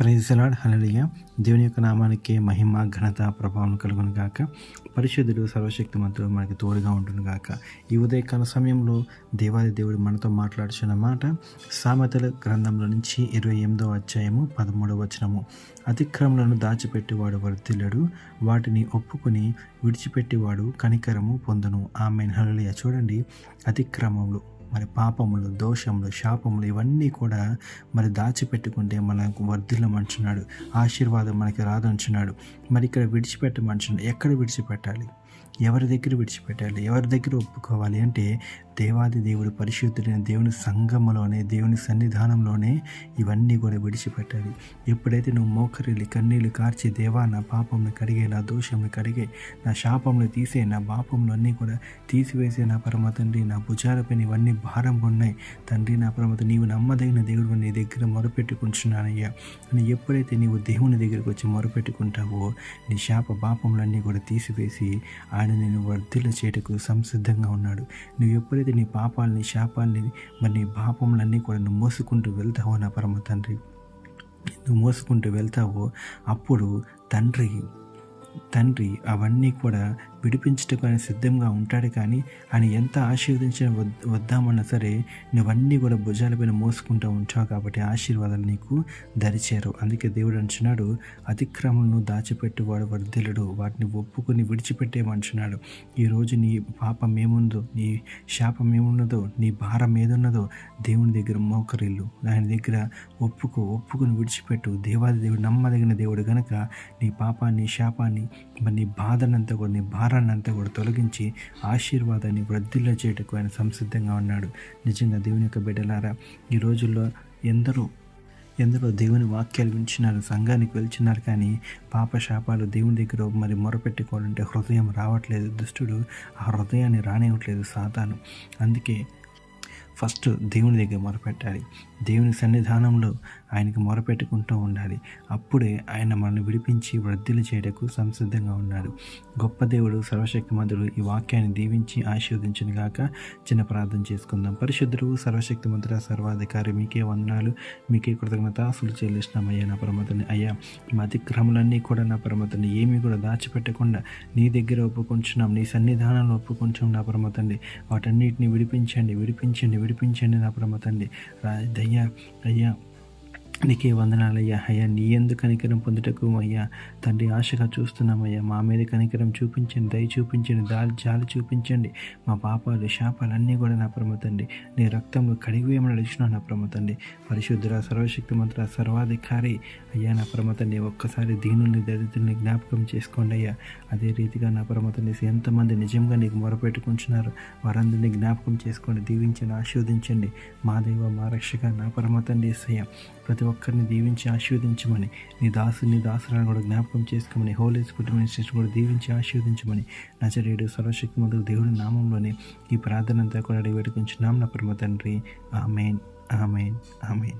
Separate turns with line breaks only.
ప్రైజలాడ్ హలలియ దేవుని యొక్క నామానికి మహిమ ఘనత ప్రభావం కలుగును గాక. పరిశుద్ధుడు సర్వశక్తిమంతుడు మనకి తోడుగా ఉంటుంది గాక. ఈ ఉదయకాల సమయంలో దేవాది దేవుడు మనతో మాట్లాడుచున్న మాట సామెతల గ్రంథంలో నుంచి ఇరవై ఎనిమిదో అధ్యాయము పదమూడవ వచనము. అతిక్రమలను దాచిపెట్టేవాడు వర్ధిల్లడు వాటిని ఒప్పుకొని విడిచిపెట్టేవాడు కనికరము పొందును. ఆమె హలలియ చూడండి అతిక్రమములు. మరి పాపములు దోషములు శాపములు ఇవన్నీ కూడా మరి దాచిపెట్టుకుంటే మనకు వర్ధిల్లమంటున్నాడు ఆశీర్వాదం మనకి రాదంటున్నాడు. మరి ఇక్కడ విడిచిపెట్టమంటున్నాడు. ఎక్కడ విడిచిపెట్టాలి? ఎవరి దగ్గర విడిచిపెట్టాలి? ఎవరి దగ్గర ఒప్పుకోవాలి? అంటే దేవాది దేవుడు పరిశుద్ధుడైన దేవుని సంగములోనే దేవుని సన్నిధానంలోనే ఇవన్నీ కూడా విడిచిపెట్టాలి. ఎప్పుడైతే నువ్వు మోకరిల్లి కన్నీళ్ళు కార్చి దేవా నా పాపంను కడిగే నా దోషంని కడిగే నా శాపంలో తీసే నా పాపంలో అన్నీ కూడా తీసివేసే నా పరమ తండ్రి నా భుజాలపైన ఇవన్నీ భారం ఉన్నాయి. తండ్రి నా పరమత నీవు నమ్మదగిన దేవుడు నీ దగ్గర మొరపెట్టుకుంటున్నానయ్యా. అని ఎప్పుడైతే నీవు దేవుని దగ్గరికి వచ్చి మొరపెట్టుకుంటావో నీ శాప పాపములన్నీ కూడా తీసివేసి ఆయన నేను వర్ధిల్ల చేయటకు సంసిద్ధంగా ఉన్నాడు. నువ్వు ఎప్పుడైతే నీ పాపాలని శాపాలని మరి నీ పాపములన్నీ కూడా నువ్వు మోసుకుంటూ వెళ్తావో నా పరమ తండ్రి నువ్వు మోసుకుంటూ వెళ్తావో అప్పుడు తండ్రి తండ్రి అవన్నీ కూడా విడిపించుటకు ఆయన సిద్ధంగా ఉంటాడు కానీ ఆయన ఎంత ఆశీర్వదించిన వద్దామన్నా సరే నువ్వన్నీ కూడా భుజాలపైన మోసుకుంటూ ఉంటావు కాబట్టి ఆశీర్వాదాలు నీకు దరిచేరు అందుకే దేవుడు అంటున్నాడు అతిక్రమలను దాచిపెట్టువాడు వర్ధిలుడు వాటిని ఒప్పుకొని విడిచిపెట్టేమంటున్నాడు ఈరోజు నీ పాపం ఏముందో నీ శాపం ఏమున్నదో నీ భారం ఏదున్నదో దేవుని దగ్గర మోకరిల్లు. ఆయన దగ్గర ఒప్పుకో ఒప్పుకొని విడిచిపెట్టు. దేవాది దేవుడు నమ్మదగిన దేవుడు గనక నీ పాపాన్ని శాపాన్ని మరి నీ బాధనంతా కూడా నీ భారాన్ని అంతా కూడా తొలగించి ఆశీర్వాదాన్ని వృద్ధిలో చేయటకు ఆయన సంసిద్ధంగా ఉన్నాడు. నిజంగా దేవుని యొక్క బిడ్డలారా ఈ రోజుల్లో ఎందరో ఎందరో దేవుని వాక్యాలు వింటున్నారు సంఘానికి వెళ్తున్నారు కానీ పాప శాపాలు దేవుని దగ్గర మరి మొరపెట్టుకోవాలంటే హృదయం రావట్లేదు. దుష్టుడు ఆ హృదయాన్ని రానివ్వట్లేదు సాతాను. అందుకే ఫస్ట్ దేవుని దగ్గర మొరపెట్టాలి. దేవుని సన్నిధానంలో ఆయనకు మొరపెట్టుకుంటూ ఉండాలి. అప్పుడే ఆయన మనల్ని విడిపించి వృద్ధులు చేయటకు సంసిద్ధంగా ఉన్నాడు. గొప్ప దేవుడు సర్వశక్తిమంతుడు ఈ వాక్యాన్ని దీవించి ఆశీర్వదించిన గాక. చిన్న ప్రార్థన చేసుకుందాం. పరిశుద్ధుడు సర్వశక్తిమంతుడ సర్వాధికారి మీకే వందనాలు మీకే కృతజ్ఞత అసలు చెల్లిస్తున్నామయ్యా నా పరమతని అయ్యా మా అతిక్రమలన్నీ కూడా నా పరమతండి ఏమీ కూడా దాచిపెట్టకుండా నీ దగ్గర ఒప్పుకుంటున్నాం నీ సన్నిధానంలో ఒప్పుకుంటున్నాం నా పరమతండి వాటన్నిటిని విడిపించండి విడిపించండి విడిపించండి నా పరమతండి దయ్యా అయ్యా నీకే వందనాలయ్యా. అయ్యా నీ ఎందుకు కనికరం పొందుటకు అయ్యా తండ్రి ఆశగా చూస్తున్నామయ్యా మా మీద కనికరం చూపించండి దయ చూపించండి దారి జాలి చూపించండి. మా పాపాలు శాపాలు అన్నీ కూడా నా ప్రమతండి నీ రక్తంలో కడిగివేయమని అడిగిన నా ప్రమతండి పరిశుద్ధుర సర్వశక్తి మంత్ర సర్వాధికారి అయ్యా నా ప్రమతండి ఒక్కసారి దీనుల్ని దరిద్రుల్ని జ్ఞాపకం చేసుకోండి అయ్యా. అదే రీతిగా నా ప్రమతండి ఎంతమంది నిజంగా నీకు మొరపెట్టుకుంటున్నారు వారందరినీ జ్ఞాపకం చేసుకోండి దీవించండి ఆశీర్వదించండి. మా దేవ మా రక్షక నా పరమతండి సయ్య ప్రతి ఒక్కరిని దీవించి ఆశీర్వదించమని నీ దాసు నీ దాసులను కూడా జ్ఞాపకం చేసుకోమని హోలీ కుటుంబ కూడా దీవించి ఆశీర్వదించమని నచరేడు సర్వశక్తి మొదలు దేవుడి నామంలోనే ఈ ప్రార్థన అంతా కూడా అడిగి పెట్టుకుంటున్నాం నా పరమ తండ్రి. ఆమెన్. ఆమెన్. ఆమెన్.